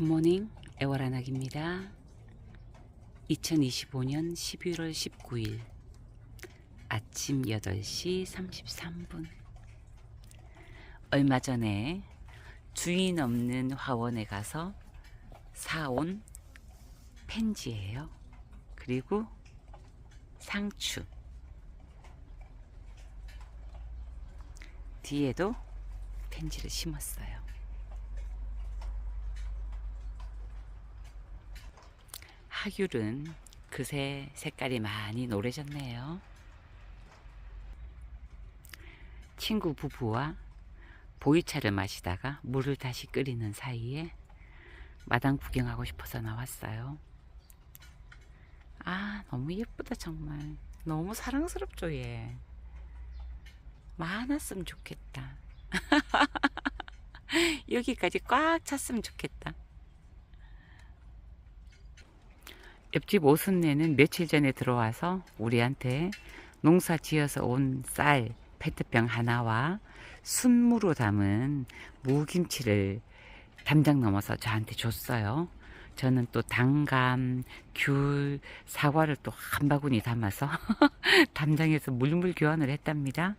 굿모닝 애월한학입니다. 2025년 11월 19일 아침 8시 33분 얼마 전에 주인 없는 화원에 가서 사온 펜지예요. 그리고 상추 뒤에도 펜지를 심었어요. 하귤은 그새 색깔이 많이 노래졌네요. 친구 부부와 보이차를 마시다가 물을 다시 끓이는 사이에 마당 구경하고 싶어서 나왔어요. 아, 너무 예쁘다, 정말. 너무 사랑스럽죠, 얘. 많았으면 좋겠다. 여기까지 꽉 찼으면 좋겠다. 옆집 오순내는 며칠 전에 들어와서 우리한테 농사 지어서 온 쌀 페트병 하나와 순무로 담은 무김치를 담장 넘어서 저한테 줬어요. 저는 또 당감, 귤, 사과를 또 한 바구니 담아서 담장에서 물물 교환을 했답니다.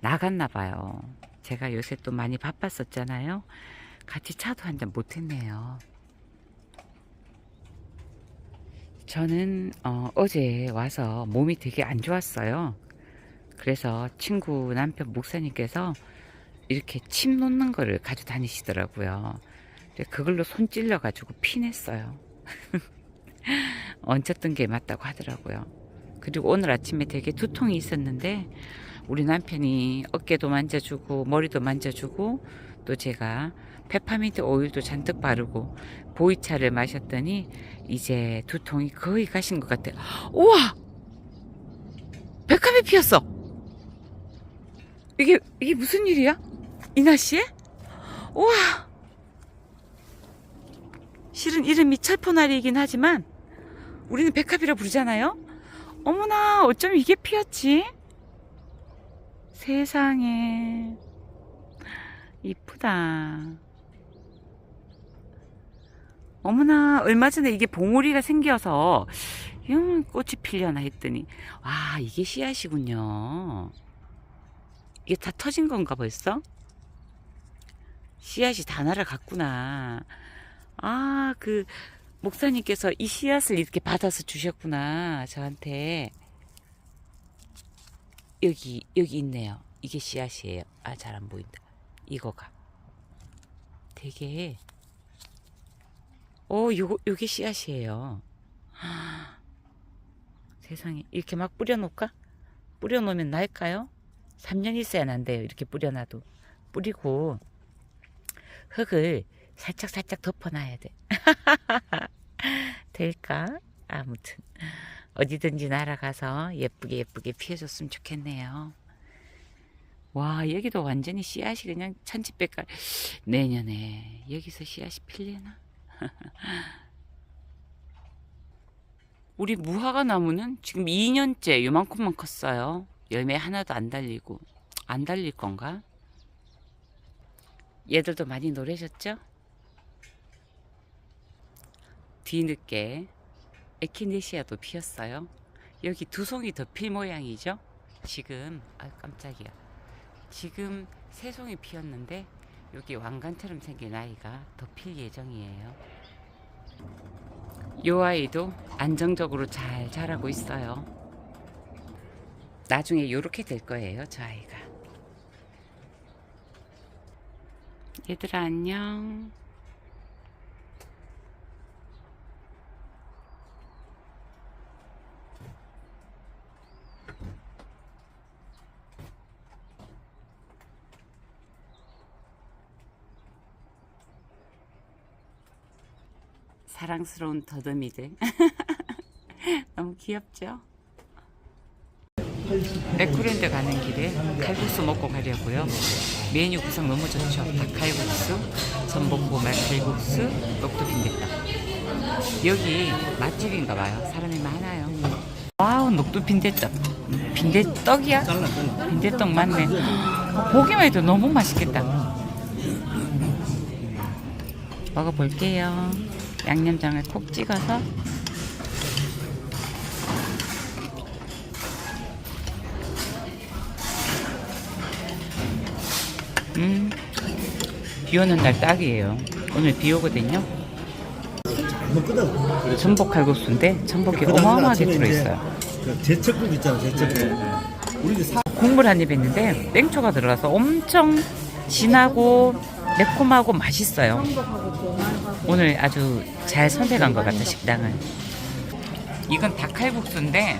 나갔나 봐요. 제가 요새 또 많이 바빴었잖아요. 같이 차도 한 잔 못했네요. 저는 어, 어제 와서 몸이 되게 안 좋았어요. 그래서 친구 남편 목사님께서 이렇게 침 놓는 거를 가지고 다니시더라고요. 그걸로 손 찔러 가지고 피냈어요. 얹혔던 게 맞다고 하더라고요. 그리고 오늘 아침에 되게 두통이 있었는데 우리 남편이 어깨도 만져주고 머리도 만져주고 또 제가 페퍼민트 오일도 잔뜩 바르고 보이차를 마셨더니 이제 두통이 거의 가신 것 같아요. 우와! 백합이 피었어! 이게, 이게 무슨 일이야? 이 날씨에? 우와! 실은 이름이 철포나리이긴 하지만 우리는 백합이라 부르잖아요? 어머나, 어쩜 이게 피었지? 세상에. 이쁘다. 어머나, 얼마 전에 이게 봉오리가 생겨서, 음, 꽃이 피려나 했더니, 와, 이게 씨앗이군요. 이게 다 터진 건가 벌써? 씨앗이 다 날아갔구나. 아, 그, 목사님께서 이 씨앗을 이렇게 받아서 주셨구나, 저한테. 여기, 여기 있네요. 이게 씨앗이에요. 아, 잘 안 보인다. 이거가. 되게, 오, 요거, 요게 씨앗이에요. 하, 세상에. 이렇게 막 뿌려놓을까? 뿌려놓으면 날까요? 3년 있어야 난대요. 이렇게 뿌려놔도. 뿌리고, 흙을 살짝 살짝 덮어놔야 돼. 될까? 아무튼. 어디든지 날아가서 예쁘게 예쁘게 피해줬으면 좋겠네요. 와, 여기도 완전히 씨앗이 그냥 천지백깔. 내년에 여기서 씨앗이 필려나? 우리 무화과 나무는 지금 2년째 요만큼만 컸어요. 열매 하나도 안 달리고. 안 달릴 건가? 얘들도 많이 노래졌죠? 뒤늦게 에키네시아도 피었어요. 여기 두 송이 더 필 모양이죠? 지금, 아 깜짝이야. 지금 세 송이 피었는데 여기 왕관처럼 생긴 아이가 더 필 예정이에요. 요 아이도 안정적으로 잘 자라고 있어요. 나중에 요렇게 될 거예요, 저 아이가. 얘들아 안녕. 사랑스러운 더듬이들. 너무 귀엽죠? 에쿠랜드 가는 길에 칼국수 먹고 가려고요. 메뉴 구성 너무 좋죠. 닭칼국수, 전복보말 칼국수, 녹두 빈대떡. 여기 맛집인가 봐요. 사람이 많아요. 와우, 녹두 빈대떡. 빈대떡이야? 빈대떡 맞네. 보기만 해도 너무 맛있겠다. 먹어볼게요. 양념장을 콕 찍어서. 음, 비 오는 날 딱이에요. 오늘 비 오거든요. 전복 칼국수인데 전복이 어마어마하게 들어있어요. 그 제철국 있잖아, 제철국. 우리 사 국물 한 입 했는데 땡초가 들어가서 엄청 진하고 매콤하고 맛있어요. 오늘 아주 잘 선택한 것 같아 식당을. 이건 닭칼국수인데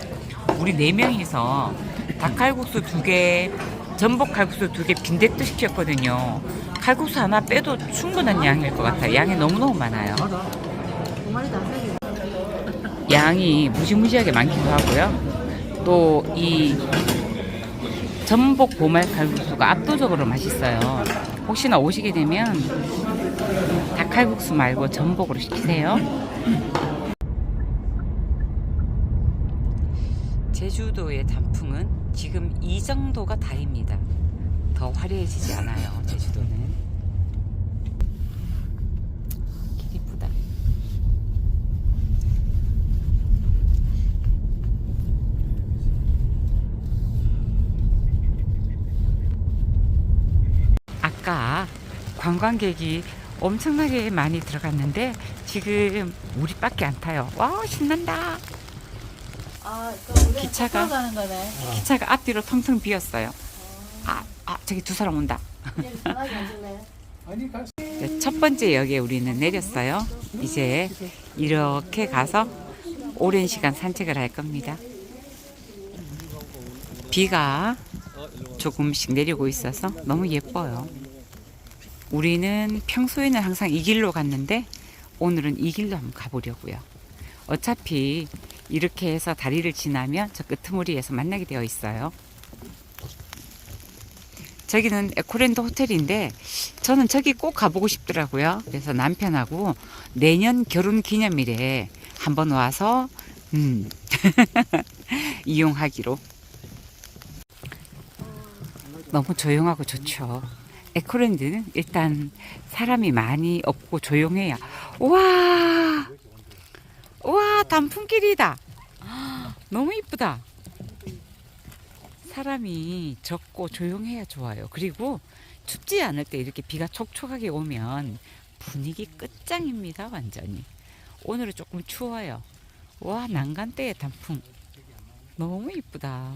우리 네 명이서 닭칼국수 두 개, 전복 칼국수 두 개 빈대떡 시켰거든요. 칼국수 하나 빼도 충분한 양일 것 같아요. 양이 너무너무 많아요. 양이 무지무지하게 많기도 하고요. 또 이 전복 보말 칼국수가 압도적으로 맛있어요. 혹시나 오시게 되면 닭칼국수 말고 전복으로 시키세요. 제주도의 단풍은 지금 이 정도가 다입니다. 더 화려해지지 않아요. 제주도는. 길 이쁘다. 아까 관광객이 엄청나게 많이 들어갔는데 지금 우리밖에 안 타요. 와 신난다. 아, 기차가- 가는 거네. 기차가 앞뒤로 텅텅 비었어요. 아, 아 저기 두 사람 온다. 네, 첫 번째 역에 우리는 내렸어요. 이제 이렇게 가서 오랜 시간 산책을 할 겁니다. 비가 조금씩 내리고 있어서 너무 예뻐요. 우리는 평소에는 항상 이 길로 갔는데 오늘은 이 길로 한번 가보려고요. 어차피 이렇게 해서 다리를 지나면 저 끄트머리에서 만나게 되어 있어요. 저기는 에코랜드 호텔인데 저는 저기 꼭 가보고 싶더라고요. 그래서 남편하고 내년 결혼 기념일에 한번 와서 음, 이용하기로. 너무 조용하고 좋죠. 에코랜드는 일단 사람이 많이 없고 조용해요. 와, 와 단풍길이다. 너무 이쁘다. 사람이 적고 조용해야 좋아요. 그리고 춥지 않을 때 이렇게 비가 촉촉하게 오면 분위기 끝장입니다. 완전히. 오늘은 조금 추워요. 와 난간대의 단풍. 너무 이쁘다.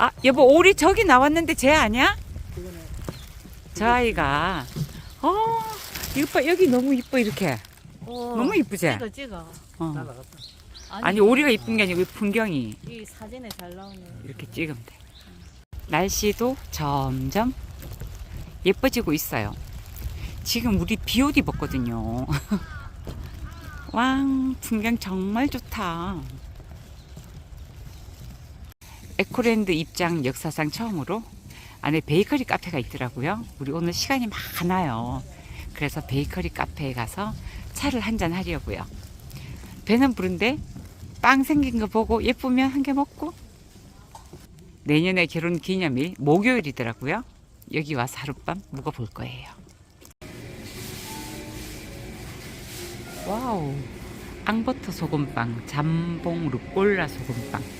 아 여보 오리 저기 나왔는데 쟤 아니야? 저 아이가 어 이거 봐 여기 너무 이뻐 이렇게 오, 너무 이쁘지? 찍어, 찍어. 어. 아니 오리가 이쁜 게 아니고 이 풍경이 이 사진에 잘 나오네. 이렇게 찍으면 돼. 날씨도 점점 예뻐지고 있어요. 지금 우리 비 옷 입었거든요. 왕, 풍경 정말 좋다. 에코랜드 입장 역사상 처음으로 안에 베이커리 카페가 있더라고요. 우리 오늘 시간이 많아요. 그래서 베이커리 카페에 가서 차를 한 잔 하려고요. 배는 부른데 빵 생긴 거 보고 예쁘면 한 개 먹고 내년에 결혼 기념일 목요일이더라고요. 여기 와서 하룻밤 묵어볼 거예요. 와우. 앙버터 소금빵, 잠봉 루꼴라 소금빵.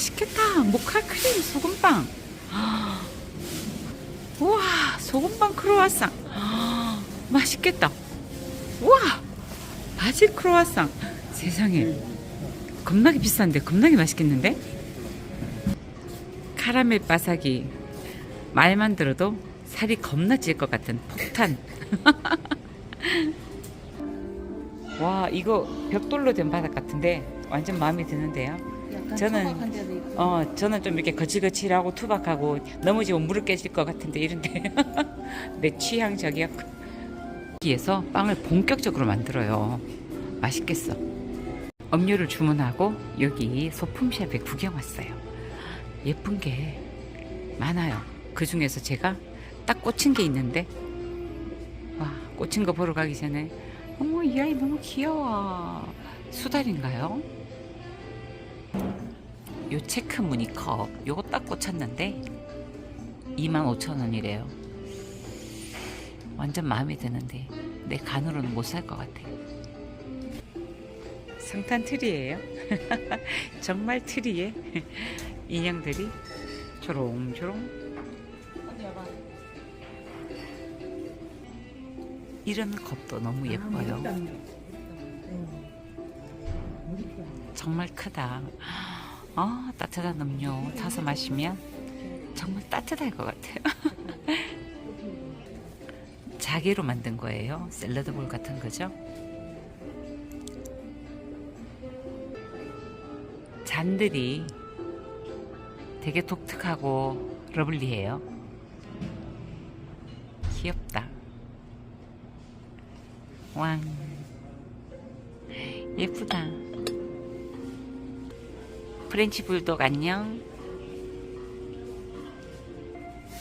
와, 맛있겠다. 모카 크림 소금빵. 우와, 소금빵 크로와상. 맛있겠다. 우와, 바질 크로와상. 세상에. 겁나게 비싼데 겁나게 맛있겠는데? 카라멜 바삭이 말만 들어도 살이 겁나 찔 것 같은 폭탄. 와 이거 벽돌로 된 바닥 같은데 완전 마음에 드는데요. 저는-. 어 저는 좀 이렇게 거칠거칠하고 투박하고 넘어지면 무릎 깨질 것 같은데 이런데 내 취향 저격. 여기에서 빵을 본격적으로 만들어요. 맛있겠어. 음료를 주문하고 여기 소품샵에 구경 왔어요. 예쁜 게 많아요. 그 중에서 제가 딱 꽂힌 게 있는데, 와, 꽂힌 거 보러 가기 전에, 어머, 이 아이 너무 귀여워. 수달인가요? 요 체크 무늬컵, 요거 딱 꽂혔는데, 25,000원이래요. 완전 마음에 드는데 내 간으로는 못 살 것 같아. 성탄 트리예요. 정말 트리에 인형들이 봐봐. 이런 컵도 너무 예뻐요. 정말 크다. 아 따뜻한 음료 타서 마시면 정말 따뜻할 것 같아요. 자개로 만든 거예요. 샐러드 볼 같은 거죠. 잔들이 되게 독특하고 러블리해요. 귀엽다. 왕. 예쁘다. 프렌치 불독 안녕.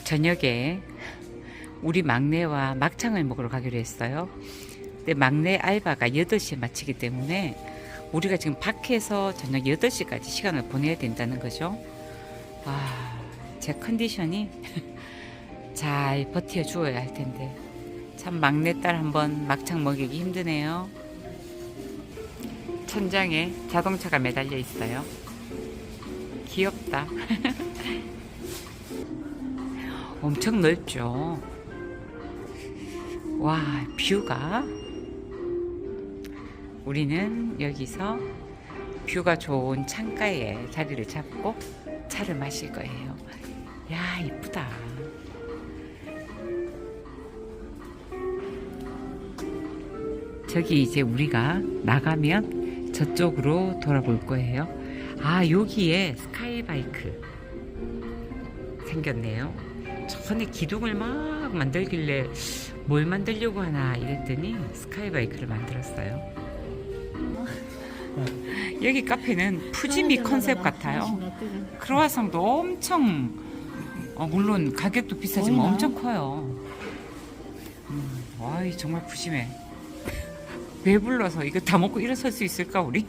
저녁에 우리 막내와 막창을 먹으러 가기로 했어요. 근데 막내 알바가 8시에 마치기 때문에 우리가 지금 밖에서 저녁 8시까지 시간을 보내야 된다는 거죠. 아, 제 컨디션이 잘 버텨 주어야 할 텐데. 참 막내딸 한번 막창 먹이기 힘드네요. 천장에 자동차가 매달려 있어요. 귀엽다. 엄청 넓죠. 와, 뷰가. 우리는 여기서 뷰가 좋은 창가에 자리를 잡고 차를 마실 거예요. 야, 이쁘다. 저기 이제 우리가 나가면 저쪽으로 돌아볼 거예요. 아, 여기에 스카이바이크 생겼네요. 전에 기둥을 막 만들길래 뭘 만들려고 하나 이랬더니 스카이바이크를 만들었어요. 여기 카페는 푸짐이 컨셉 같아요. 크로아상도 엄청 어, 물론 가격도 비싸지만? 엄청 커요. 음, 와이 정말 푸짐해. 배 불러서 이거 다 먹고 일어설 수 있을까 우리?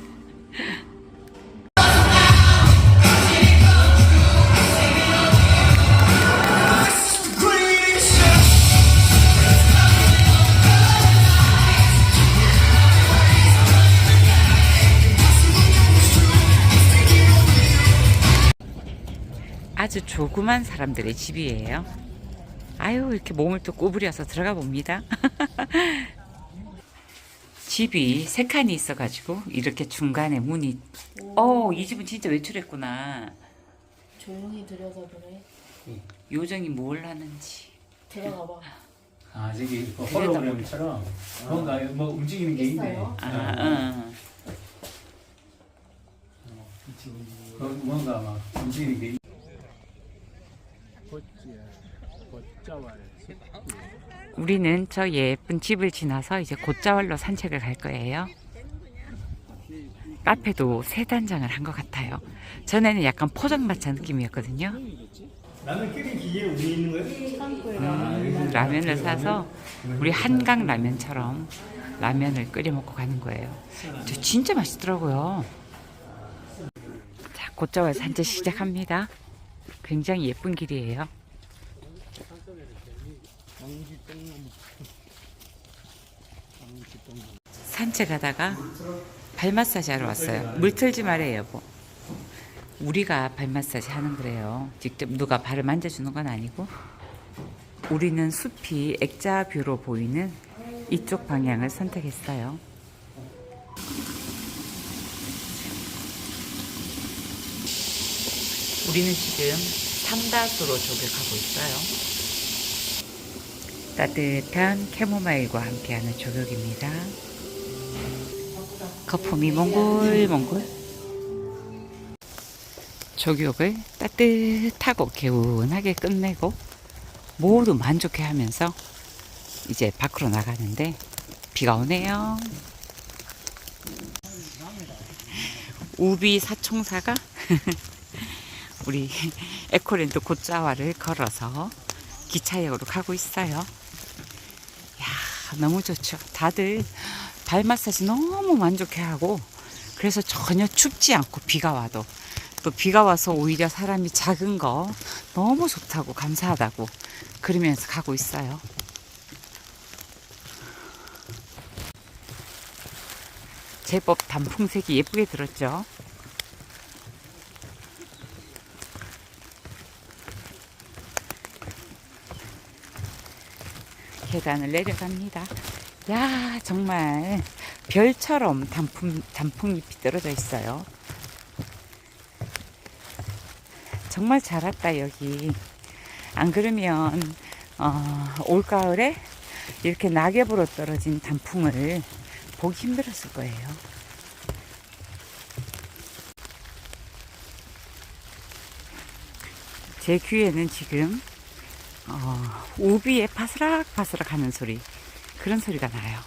아주 조그만 사람들의 집이에요. 아유 이렇게 몸을 또 구부려서 들어가 봅니다. 집이 세 칸이 있어가지고 이렇게 중간에 문이 어이 집은 진짜 외출했구나. 조용히 들여서 그래. 요정이 뭘 하는지 들어가 봐. 아 저기 그 홀로그램처럼 뭔가 뭐 움직이는 게 있네. 있어요? 아 응. 그 뭔가 막 움직이는 게 있. 우리는 저 예쁜 집을 지나서 이제 곧자왈로 산책을 갈 거예요. 카페도 세 단장을 한 것 같아요. 전에는 약간 포장마차 느낌이었거든요. 나는 끓인 기계 위에 있는 거야? 음, 라면을 사서 우리 한강 라면처럼 라면을 끓여 먹고 가는 거예요. 저 진짜 맛있더라고요. 자, 곧자왈 산책 시작합니다. 굉장히 예쁜 길이에요. 산책하다가 발 마사지 하러 왔어요. 물 틀지 말아요, 여보. 우리가 발 마사지 하는 거래요. 직접 누가 발을 만져주는 건 아니고. 우리는 숲이 액자 뷰로 보이는 이쪽 방향을 선택했어요. 우리는 지금 삼다수로 조격하고 있어요. 따뜻한 캐모마일과 함께하는 조격입니다. 거품이 몽글몽글. 조격을 따뜻하고 개운하게 끝내고 모두 만족해 하면서 이제 밖으로 나가는데 비가 오네요. 우비 사총사가 우리 에코랜드 곧자와를 걸어서 기차역으로 가고 있어요. 야, 너무 좋죠. 다들 발 마사지 너무 만족해 하고 그래서 전혀 춥지 않고 비가 와도 또 비가 와서 오히려 사람이 작은 거 너무 좋다고 감사하다고 그러면서 가고 있어요. 제법 단풍색이 예쁘게 들었죠. 계단을 내려갑니다. 야, 정말 별처럼 단풍, 단풍잎이 떨어져 있어요. 정말 잘 왔다, 여기. 안 그러면, 어, 올가을에 이렇게 낙엽으로 떨어진 단풍을 보기 힘들었을 거예요. 제 귀에는 지금 어, 우비에 바스락바스락 하는 소리 그런 소리가 나요.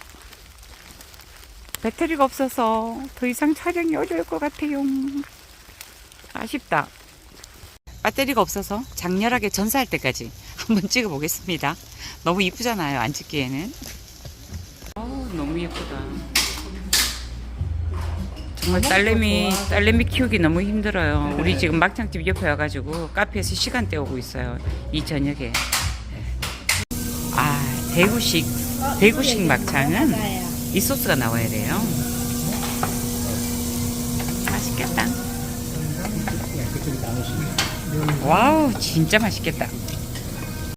배터리가 없어서 더 이상 촬영이 어려울 것 같아요. 아쉽다. 배터리가 없어서 장렬하게 전사할 때까지 한번 찍어 보겠습니다. 너무 이쁘잖아요. 안 찍기에는. 어, 너무 예쁘다. 정말 딸내미 딸내미 키우기 너무 힘들어요. 우리 지금 막창집 옆에 와가지고 카페에서 시간 때우고 있어요. 이 저녁에. 네. 아 대구식 대구식 막창은 이 소스가 나와야 돼요. 맛있겠다. 나오시네. 와우 진짜 맛있겠다.